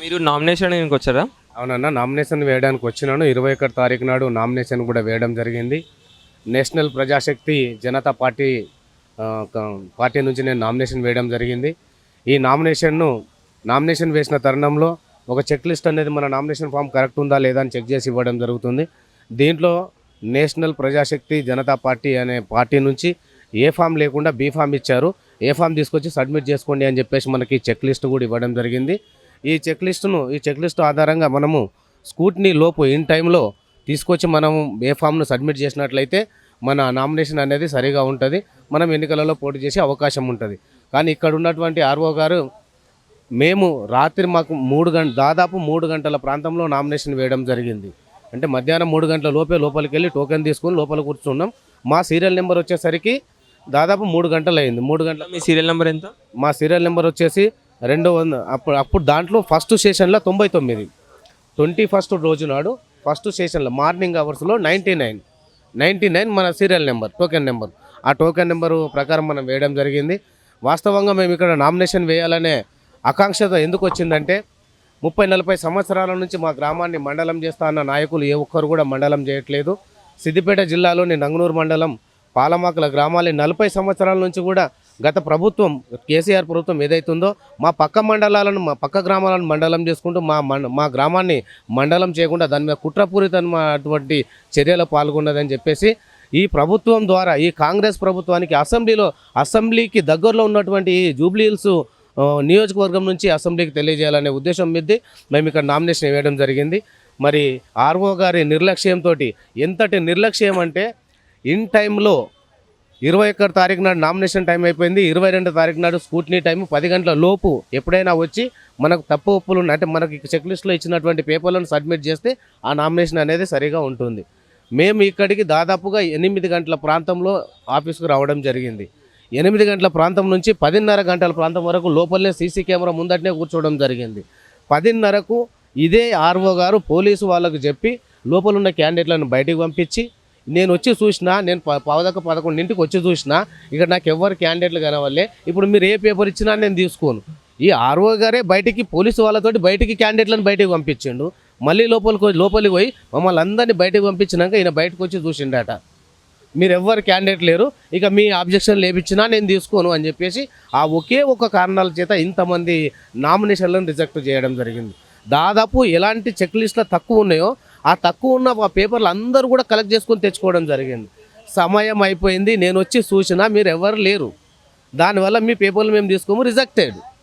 మీరు నామినేషన్ వచ్చారా? అవునన్నా నామినేషన్ వేయడానికి వచ్చినాను. ఇరవై ఒకటి తారీఖు నాడు నామినేషన్ కూడా వేయడం జరిగింది. నేషనల్ ప్రజాశక్తి జనతా పార్టీ ఆ, క- పార్టీ నుంచి నేను నామినేషన్ వేయడం జరిగింది. ఈ నామినేషన్ను నామినేషన్ వేసిన తరుణంలో ఒక చెక్ లిస్ట్ అనేది మన నామినేషన్ ఫామ్ కరెక్ట్ ఉందా లేదా అని చెక్ చేసి ఇవ్వడం జరుగుతుంది. దీంట్లో నేషనల్ ప్రజాశక్తి జనతా పార్టీ అనే పార్టీ నుంచి ఏ ఫామ్ లేకుండా బీ ఫామ్ ఇచ్చారు. ఏ ఫామ్ తీసుకొచ్చి సబ్మిట్ చేసుకోండి అని చెప్పేసి మనకి చెక్ లిస్ట్ కూడా ఇవ్వడం జరిగింది. ఈ చెక్ లిస్టును ఈ చెక్ లిస్ట్ ఆధారంగా మనము స్కూట్నీ లోపు ఇన్ టైంలో తీసుకొచ్చి మనము ఏ ఫామ్ను సబ్మిట్ చేసినట్లయితే మన నామినేషన్ అనేది సరిగా ఉంటుంది. మనం ఎన్నికలలో పోటీ చేసే అవకాశం ఉంటుంది. కానీ ఇక్కడ ఉన్నటువంటి ఆర్ఓ గారు మేము రాత్రి మాకు మూడు గంట దాదాపు మూడు గంటల ప్రాంతంలో నామినేషన్ వేయడం జరిగింది. అంటే మధ్యాహ్నం మూడు గంటల లోపే లోపలికి వెళ్ళి టోకెన్ తీసుకొని లోపల కూర్చున్నాం. మా సీరియల్ నెంబర్ వచ్చేసరికి దాదాపు మూడు గంటలు అయింది మూడు గంటల మీ సీరియల్ నెంబర్ ఎంత? మా సీరియల్ నెంబర్ వచ్చేసి రెండు వంద. అప్పుడు అప్పుడు దాంట్లో ఫస్ట్ సెషన్లో తొంభై తొమ్మిది. ట్వంటీ ఫస్ట్ రోజు నాడు ఫస్ట్ సెషన్లో మార్నింగ్ అవర్స్లో నైంటీ నైన్. నైంటీ నైన్ మన సీరియల్ నెంబర్ టోకెన్ నెంబర్ ఆ టోకెన్ నెంబరు ప్రకారం మనం వేయడం జరిగింది. వాస్తవంగా మేము ఇక్కడ నామినేషన్ వేయాలనే ఆకాంక్షత ఎందుకు వచ్చిందంటే ముప్పై నలభై సంవత్సరాల నుంచి మా గ్రామాన్ని మండలం చేస్తా అన్న నాయకులు ఏ ఒక్కరు కూడా మండలం చేయట్లేదు. సిద్దిపేట జిల్లాలోని నంగనూరు మండలం పాలమాకల గ్రామాలు నలభై సంవత్సరాల నుంచి కూడా గత ప్రభుత్వం కేసీఆర్ ప్రభుత్వం ఏదైతుందో మా పక్క మండలాలను మా పక్క గ్రామాలను మండలం చేసుకుంటూ మా మా గ్రామాన్ని మండలం చేయకుండా దాని మీద కుట్రపూరితమైనటువంటి చర్యలో పాల్గొన్నదని చెప్పేసి ఈ ప్రభుత్వం ద్వారా ఈ కాంగ్రెస్ ప్రభుత్వానికి అసెంబ్లీలో అసెంబ్లీకి దగ్గరలో ఉన్నటువంటి ఈ జూబ్లీ హిల్స్ నియోజకవర్గం నుంచి అసెంబ్లీకి తెలియజేయాలనే ఉద్దేశం మీద. మేము ఇక్కడ నామినేషన్ వేయడం జరిగింది. మరి ఆర్ఓ గారి నిర్లక్ష్యంతో ఎంతటి నిర్లక్ష్యం అంటే ఇన్ టైంలో ఇరవై ఒక్కటి తారీఖు నాడు నామినేషన్ టైం అయిపోయింది. ఇరవై రెండు తారీఖు నాడు స్కూట్నీ టైం పది గంటల లోపు ఎప్పుడైనా వచ్చి మనకు తప్పు ఒప్పులు అంటే మనకి చెక్ లిస్ట్లో ఇచ్చినటువంటి పేపర్లను సబ్మిట్ చేస్తే ఆ నామినేషన్ అనేది సరిగా ఉంటుంది. మేము ఇక్కడికి దాదాపుగా ఎనిమిది గంటల ప్రాంతంలో ఆఫీస్కు రావడం జరిగింది. ఎనిమిది గంటల ప్రాంతం నుంచి పదిన్నర గంటల ప్రాంతం వరకు లోపలనే సీసీ కెమెరా ముందటనే కూర్చోవడం జరిగింది. పదిన్నరకు ఇదే ఆర్ఓ గారు పోలీసు వాళ్ళకు చెప్పి లోపలున్న క్యాండిడేట్లను బయటికి పంపించి నేను వచ్చి చూసినా నేను ప- పదకొండింటికి వచ్చి చూసినా ఇక్కడ నాకు ఎవరు క్యాండిడేట్లు కనవల్లే ఇప్పుడు మీరు ఏ పేపర్ ఇచ్చినా నేను తీసుకోను. ఈ ఆర్ఓ గారే బయటికి పోలీసు వాళ్ళతోటి బయటికి క్యాండిడేట్లను బయటికి పంపించిండు. మళ్ళీ లోపలికి లోపలికి పోయి మమ్మల్ని అందరినీ బయటకు పంపించినాక ఈయన బయటకు వచ్చి చూసిండట. మీరు ఎవ్వరు క్యాండిడేట్ లేరు. ఇక మీ అబ్జెక్షన్ లేపించినా నేను తీసుకోను అని చెప్పేసి ఆ ఒకే ఒక కారణాల చేత ఇంతమంది నామినేషన్లను రిజెక్ట్ చేయడం జరిగింది. దాదాపు ఎలాంటి చెక్ లిస్టులు తక్కువ ఉన్నాయో ఆ తక్కువ ఉన్న ఆ పేపర్లు అందరూ కూడా కలెక్ట్ చేసుకొని తెచ్చుకోవడం జరిగింది. సమయం అయిపోయింది నేను వచ్చి చూసినా మీరు ఎవరు లేరు. దానివల్ల మీ పేపర్లు మేము తీసుకోము రిజెక్టెడ్